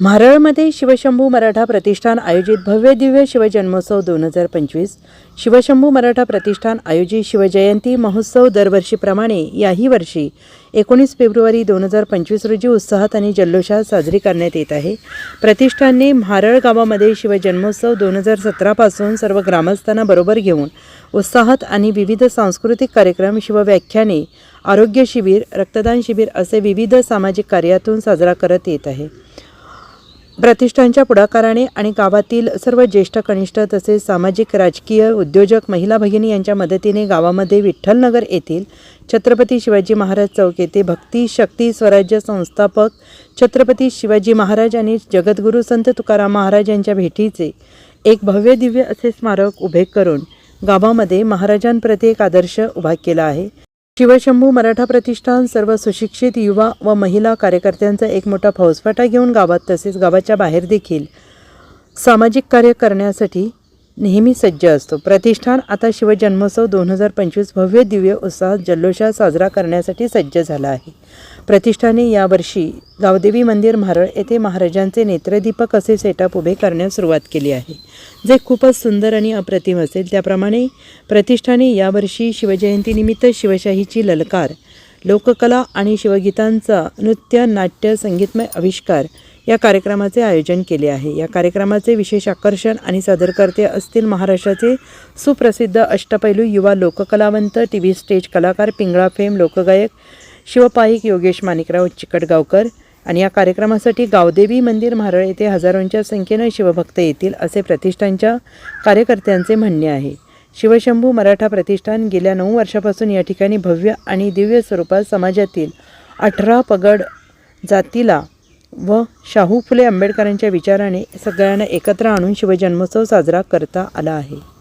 म्हारळमध्ये शिवशंभू मराठा प्रतिष्ठान आयोजित भव्य दिव्य शिवजन्मोत्सव दोन हजार पंचवीस शिवशंभू मराठा प्रतिष्ठान आयोजित शिवजयंती महोत्सव दरवर्षीप्रमाणे याही वर्षी एकोणीस फेब्रुवारी दोन हजार पंचवीस रोजी उत्साहात आणि जल्लोषात साजरी करण्यात येत आहे. प्रतिष्ठानने म्हारळ गावामध्ये शिवजन्मोत्सव दोन हजार सतरापासून सर्व ग्रामस्थांना बरोबर घेऊन उत्साहात आणि विविध सांस्कृतिक कार्यक्रम शिवव्याख्याने आरोग्य शिबिर रक्तदान शिबिर असे विविध सामाजिक कार्यातून साजरा करत येत आहे. प्रतिष्ठानच्या पुढाकाराने आणि गावातील सर्व ज्येष्ठ कनिष्ठ तसेच सामाजिक राजकीय उद्योजक महिला भगिनी यांच्या मदतीने गावामध्ये विठ्ठलनगर येथील छत्रपती शिवाजी महाराज चौक येथे भक्ती शक्ती स्वराज्य संस्थापक छत्रपती शिवाजी महाराज आणि जगद्गुरू संत तुकाराम महाराज यांच्या भेटीचे एक भव्य दिव्य असे स्मारक उभे करून गावामध्ये महाराजांप्रती एक आदर्श उभा केला आहे. शिवशंभू मराठा प्रतिष्ठान सर्व सुशिक्षित युवा व महिला कार्यकर्त्यांचा एक मोठा फौजफाटा घेऊन गावात तसेच गावाच्या बाहेर देखील सामाजिक कार्य करण्यासाठी नेहमी सज्ज असतो. प्रतिष्ठान आता शिवजन्मोत्सव दोन हजार पंचवीस भव्य दिव्य उत्साहात जल्लोषात साजरा करण्यासाठी सज्ज झाला आहे. प्रतिष्ठाने यावर्षी गावदेवी मंदिर म्हारळ येथे महाराजांचे नेत्रदीपक असे सेटअप उभे करण्यास सुरुवात केली आहे. जे खूपच सुंदर आणि अप्रतिम असेल त्याप्रमाणे प्रतिष्ठाने यावर्षी शिवजयंतीनिमित्त शिवशाहीची ललकार लोककला आणि शिवगीतांचा नृत्य नाट्य संगीतमय आविष्कार या कार्यक्रमाचे आयोजन केले आहे. या कार्यक्रमाचे विशेष आकर्षण आणि सादरकर्ते असतील महाराष्ट्राचे सुप्रसिद्ध अष्टपैलू युवा लोककलावंत टी व्ही स्टेज कलाकार पिंगळा फेम लोकगायक शिवपाईक योगेश माणिकराव चिकटगावकर आणि या कार्यक्रमासाठी गावदेवी मंदिर म्हारळ येथे हजारोंच्या संख्येनं शिवभक्त येतील असे प्रतिष्ठानच्या कार्यकर्त्यांचे म्हणणे आहे. शिवशंभू मराठा प्रतिष्ठान गेल्या नऊ वर्षापासून या ठिकाणी भव्य आणि दिव्य स्वरूपात समाजातील अठरा पगड जातीला व शाहू फुले आंबेडकरांच्या विचाराने सगळ्यांना एकत्र आणून शिवजन्मोत्सव साजरा करता आला आहे.